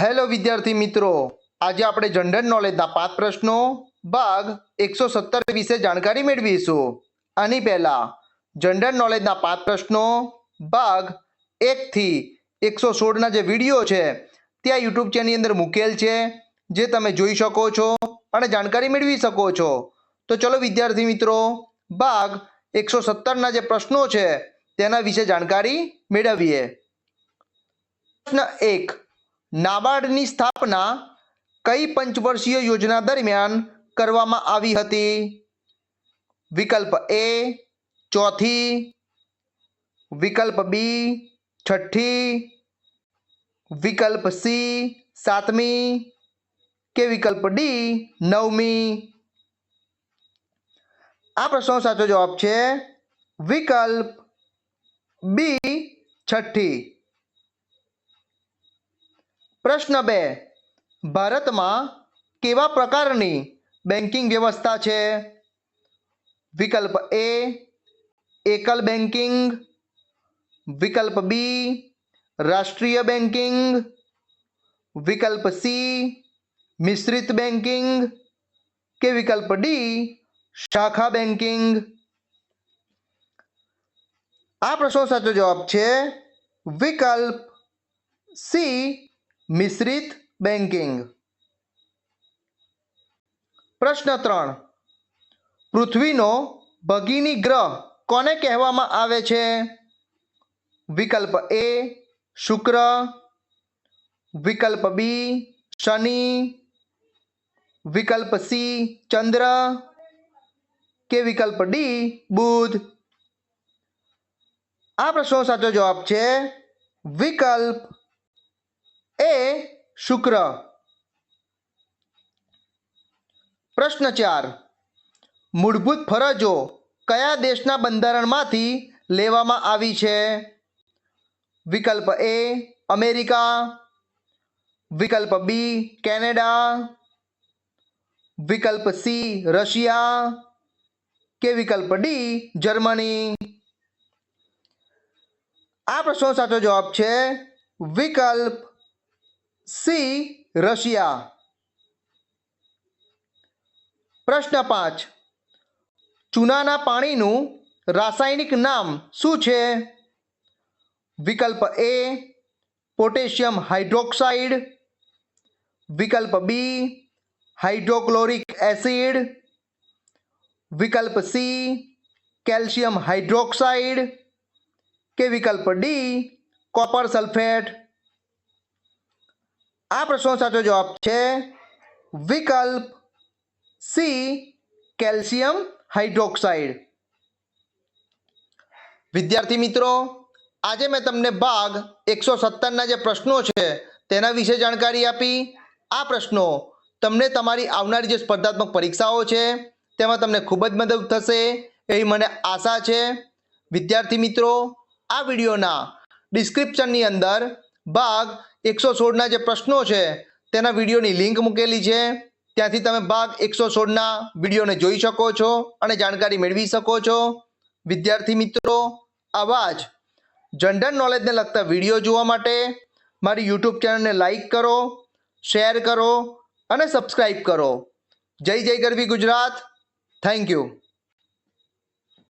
Hello વિદ્યાર્થી મિત્રો, આજે આપણે જનરલ નોલેજના પાંચ પ્રશ્નો, ભાગ એકસો સત્તર વિશે જાણકારી મેળવીશું. આની પહેલા જનરલ નોલેજના પાંચ પ્રશ્નો, ભાગ એકથી એકસો સોળના જે વીડિયો છે, ત્યાં યુટ્યુબ ચેનલની અંદર મૂકેલ છે, જે તમે જોઈ શકો છો અને જાણકારી મેળવી શકો છો. તો ચલો વિદ્યાર્થી મિત્રો, ભાગ એકસો સત્તરના જે પ્રશ્નો છે, તેના વિશે જાણકારી મેળવીએ. પ્રશ્ન એક નાબાર્ડની સ્થાપના કઈ પંચવર્ષીય યોજના દરમિયાન કરવામાં આવી હતી? વિકલ્પ એ, ચોથી. વિકલ્પ બી, છઠ્ઠી. વિકલ્પ સી, સાતમી. કે વિકલ્પ ડી, નવમી? આ પ્રશ્નનો સાચો જવાબ છે વિકલ્પ બી, છઠ્ઠી. પ્રશ્ન બે. ભારતમાં કેવા પ્રકારની બેન્કિંગ વ્યવસ્થા છે? વિકલ્પ એ, એકલ બેન્કિંગ. વિકલ્પ બી, રાષ્ટ્રીય બેન્કિંગ. વિકલ્પ સી, મિશ્રિત બેન્કિંગ. કે વિકલ્પ ડી, શાખા બેન્કિંગ. આ પ્રશ્નો સાચો જવાબ છે વિકલ્પ સી મિશ્રિત બેન્કિંગ પ્રશ્ન ત્રણ. પૃથ્વીનો ભગીની ગ્રહ કોને કહેવામાં આવે છે? વિકલ્પ એ, શુક્ર. વિકલ્પ બી, શનિ. વિકલ્પ સી, ચંદ્ર. કે વિકલ્પ ડી, બુધ. આ પ્રશ્નનો સાચો જવાબ છે વિકલ્પ એ શુક્ર. પ્રશ્ન ચાર. મૂળભૂત ફરજો કયા દેશના બંધારણમાંથી લેવામાં આવી છે? વિકલ્પ એ અમેરિકા. વિકલ્પ બી કેનેડા. વિકલ્પ સી રશિયા કે વિકલ્પ ડી જર્મની. આ પ્રશ્નનો સાચો જવાબ છે વિકલ્પ સી, રશિયા. પ્રશ્ન પાંચ. ચૂનાના પાણીનું રાસાયણિક નામ શું છે? વિકલ્પ એ, પોટેશિયમ હાઇડ્રોક્સાઇડ. વિકલ્પ બી, હાઇડ્રોક્લોરિક એસિડ. વિકલ્પ સી, કેલ્શિયમ હાઇડ્રોક્સાઇડ. કે વિકલ્પ ડી, કોપર સલ્ફેટ. આ પ્રશ્નનો સાચો જવાબ છે વિકલ્પ સી કેલ્શિયમ હાઇડ્રોક્સાઇડ. વિદ્યાર્થી મિત્રો, આજે મેં તમને ભાગ એકસો સત્તરના જે પ્રશ્નો છે તેના વિશે જાણકારી આપી. આ પ્રશ્નો તમને તમારી આવનારી જે સ્પર્ધાત્મક પરીક્ષાઓ છે તેમાં તમને ખૂબ જ મદદ થશે એવી મને આશા છે. વિદ્યાર્થી મિત્રો, આ વિડીયોના ડિસ્ક્રિપ્શનની અંદર ભાગ એકસો સોળના જે પ્રશ્નો છે, તેના વિડીયોની લિંક મૂકેલી છે. ત્યાંથી તમે ભાગ એકસો સોળના વિડીયોને જોઈ શકો છો અને જાણકારી મેળવી શકો છો. વિદ્યાર્થી મિત્રો, આવા જ જનરલ નોલેજને લગતા વીડિયો જોવા માટે મારી યુટ્યુબ ચેનલને લાઇક કરો, શેર કરો અને સબસ્ક્રાઈબ કરો. જય જય ગરવી ગુજરાત. Thank you.